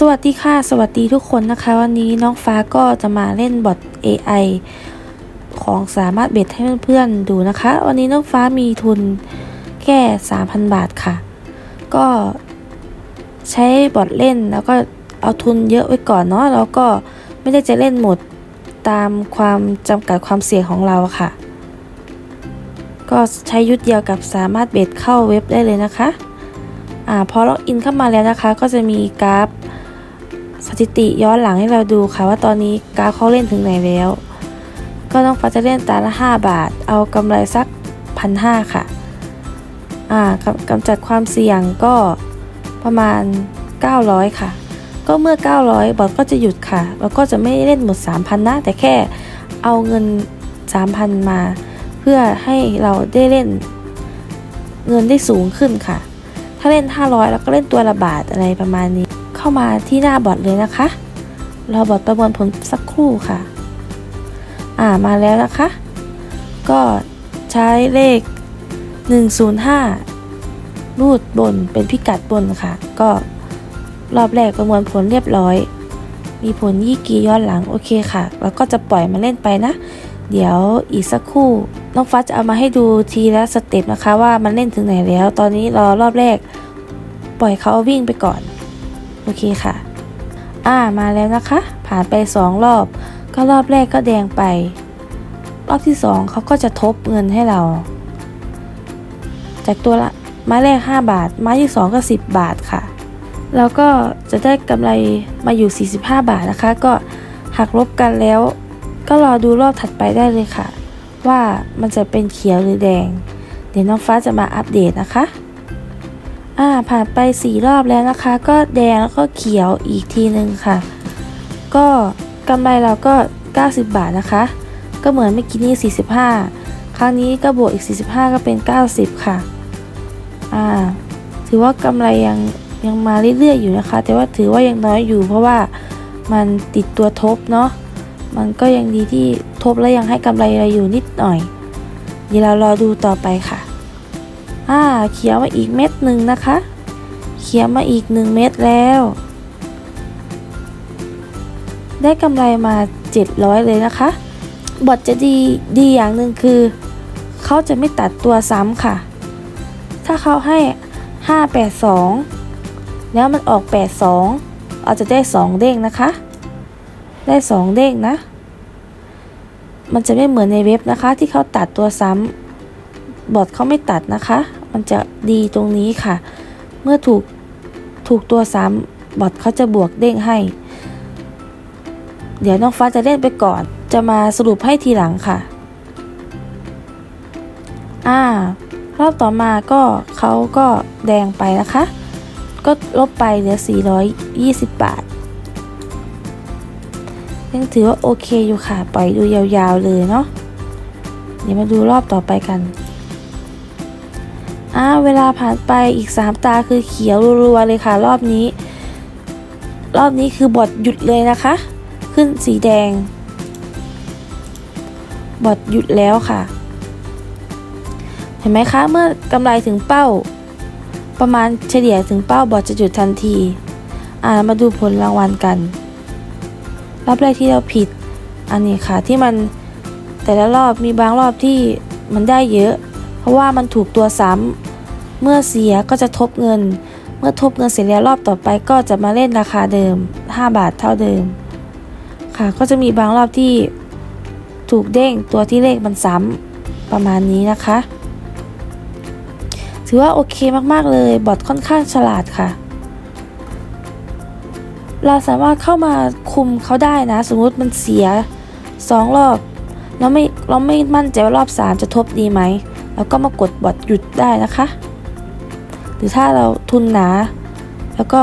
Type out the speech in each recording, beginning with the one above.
สวัสดีค่ะ สวัสดีทุกคนนะคะ วันนี้น้องฟ้าก็จะมาเล่นบอท AI ของสามารถเบ็ดให้เพื่อนๆดูนะคะ วันนี้น้องฟ้ามีทุนแค่ 3,000 บาทค่ะ ก็ใช้บอทเล่นแล้วก็เอาทุนเยอะไว้ก่อนเนาะแล้วก็ไม่ได้จะเล่นหมดตามความจำกัดความเสี่ยงของเราค่ะ ก็ใช้ยุทธเดียวกับสามารถเบ็ดเข้าเว็บได้เลยนะคะอ่าพอล็อกอินเข้ามาแล้วนะคะ ก็จะมีกราฟ สถิติย้อนหลังให้เราดูค่ะว่าตอนนี้กราฟเขาเล่นถึงไหนแล้ว ก็น้องฟ้าจะเล่นตาละ 5 บาท เอากำไรสักพันห้าค่ะ อ่ากำกำจัดความเสี่ยงก็ประมาณ 900 ค่ะ ก็เมื่อ 900 บอทก็จะหยุดค่ะ แล้วก็จะไม่เล่นหมด 3,000นะแต่แค่เอาเงิน 3,000 มา เพื่อให้เราได้เล่นเงินได้สูงขึ้นค่ะ ถ้าเล่น 500 แล้วก็เล่นตัวละบาทอะไรประมาณนี้ เข้ามาที่หน้าบอทเลยนะคะ รอบอทประมวลผลสักครู่ค่ะ อ่ามาแล้วนะคะ ก็ใช้เลข 105 รูดบนเป็นพิกัดบนค่ะ ก็รอบแรกประมวลผลเรียบร้อย มีผลยี่กีย้อนหลังโอเคค่ะ แล้วก็จะปล่อยมาเล่นไปนะ เดี๋ยวอีกสักครู่น้องฟ้าจะเอามาให้ดูทีละสเต็ปนะคะว่ามันเล่นถึงไหนแล้ว ตอนนี้รอรอบแรก ปล่อยเขาวิ่งไปก่อน โอเคค่ะ อ่ามาแล้วนะคะ ผ่านไป 2 รอบ ก็รอบแรกก็แดงไป รอบที่ 2เขาก็จะทบเงินให้เรา จากตัวละไม้แรก 5 บาท ไม้ที่ 2 ก็ 10 บาทค่ะ แล้วก็จะได้กำไรมาอยู่ 45 บาทนะคะ ก็หักลบกันแล้ว ก็รอดูรอบถัดไปได้เลยค่ะ ว่ามันจะเป็นเขียวหรือแดง เดี๋ยวน้องฟ้าจะมาอัปเดตนะคะ อ่าผ่านไป4รอบแล้วนะคะ ก็แดงแล้วก็เขียวอีกทีหนึ่งค่ะ ก็กำไรเราก็ 90 บาทนะคะ ก็เหมือนเมื่อกี้นี้45 ครั้งนี้ก็บวกอีก 45 ก็เป็น 90 ค่ะอ่าถือว่ากำไรยังยังมาเรื่อยๆอยู่นะคะ แต่ว่าถือว่ายังน้อยอยู่ เพราะว่ามันติดตัวทบเนาะมันก็ยังดีที่ทบแล้วยังให้กำไรเราอยู่นิดหน่อย เดี๋ยวเรารอดูต่อไปค่ะ อ่าเขียวมาอีกเม็ดหนึ่งนะคะ เขียวมาอีกหนึ่งเม็ดแล้ว ได้กำไรมา 700 เลยนะคะบอทจะดีดีอย่างหนึ่งคือ เขาจะไม่ตัดตัวซ้ำค่ะ ถ้าเขาให้ 582 แล้วมันออก 82อาจจะได้ 2 เด้งนะคะ ได้ 2 เด้งนะ มันจะไม่เหมือนในเว็บนะคะ ที่เขาตัดตัวซ้ำบอทเขาไม่ตัดนะคะ มันจะดีตรงนี้ค่ะ เมื่อถูกถูกตัวซ้ำบอทเขาจะบวกเด้งให้ เดี๋ยวน้องฟ้าจะเล่นไปก่อน จะมาสรุปให้ทีหลังค่ะ อ่ารอบต่อมาก็เขาก็แดงไปนะคะ ก็ลบไปเหลือ 420 บาท ยังถือว่าโอเคอยู่ค่ะ ปล่อยดูยาวๆเลยเนาะ เดี๋ยวมาดูรอบต่อไปกัน อ่าเวลาผ่านไปอีก 3 ตาคือเขียวรัวๆเลยค่ะ รอบนี้ รอบนี้คือบอดหยุดเลยนะคะ ขึ้นสีแดง บอดหยุดแล้วค่ะ เห็นไหมคะ เมื่อกำไรถึงเป้า ประมาณเฉลี่ยถึงเป้าบอดจะหยุดทันที อ่ามาดูผลรางวัลกัน รอบแรกที่เราผิด อันนี้ค่ะที่มันแต่ละรอบมีบางรอบที่มันได้เยอะ เพราะว่ามันถูกตัวซ้ำ เมื่อเสียก็จะทบเงิน เมื่อทบเงินเสร็จแล้วรอบต่อไปก็จะมาเล่นราคาเดิม 5 บาทเท่าเดิม ค่ะก็จะมีบางรอบที่ถูกเด้งตัวที่เลขมันซ้ำประมาณนี้นะคะ ถือว่าโอเคมากๆเลยบอทค่อนข้างฉลาดค่ะ เราสามารถเข้ามาคุมเขาได้นะ สมมติมันเสีย 2 รอบเราไม่เราไม่มั่นใจว่ารอบ 3 จะทบดีไหมเราก็มากดบอทหยุดได้นะคะ หรือถ้าเราทุนหนา แล้วก็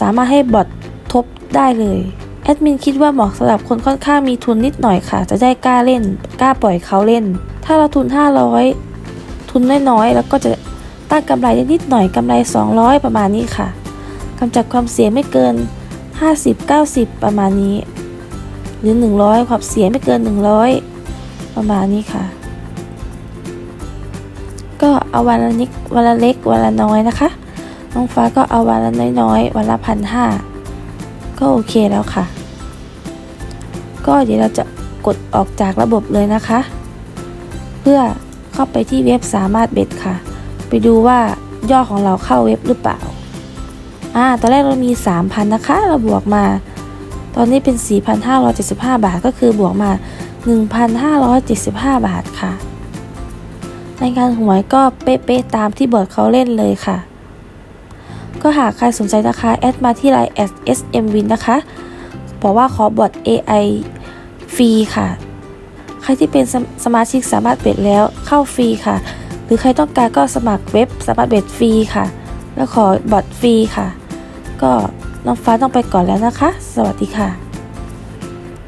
สามารถให้บอททบได้เลยแอดมินคิดว่าเหมาะสำหรับคนค่อนข้างมีทุนนิดหน่อยค่ะ จะได้กล้าเล่น กล้าปล่อยเขาเล่น ถ้าเราทุน 500 ทุนน้อยๆแล้วก็จะตั้งกำไรได้นิดหน่อยกำไร 200 ประมาณนี้ค่ะกำจัดความเสี่ยงไม่เกิน 50-90 ประมาณนี้ หรือ 100 ความเสี่ยงไม่เกิน 100 ประมาณนี้ค่ะ เอาวันละนิดวันละเล็กวันละน้อยนะคะ น้องฟ้าก็เอาวันละน้อยๆวันละพันห้าก็โอเคแล้วค่ะ ก็เดี๋ยวเราจะกดออกจากระบบเลยนะคะ เพื่อเข้าไปที่เว็บสามารถเบ็ดค่ะ ไปดูว่ายอดของเราเข้าเว็บหรือเปล่าอ่าตอนแรกเรามี 3,000 นะคะ เราบวกมา ตอนนี้เป็น 4,575 บาทก็คือบวกมา 1,575 บาทค่ะ ในการหวยก็เป๊ะๆตามที่บอร์ดเขาเล่นเลยค่ะ ก็หากใครสนใจนะคะ แอดมาที่ไลน์ @smwin นะคะ บอกว่าขอบอร์ด AI ฟรีค่ะ ใครที่เป็นสมสมาชิกสามารถเบ็ดแล้วเข้าฟรีค่ะ หรือใครต้องการก็สมัครเว็บสามารถเบ็ดฟรีค่ะ แล้วขอบอร์ดฟรีค่ะ ก็น้องฟ้าต้องไปก่อนแล้วนะคะ สวัสดีค่ะ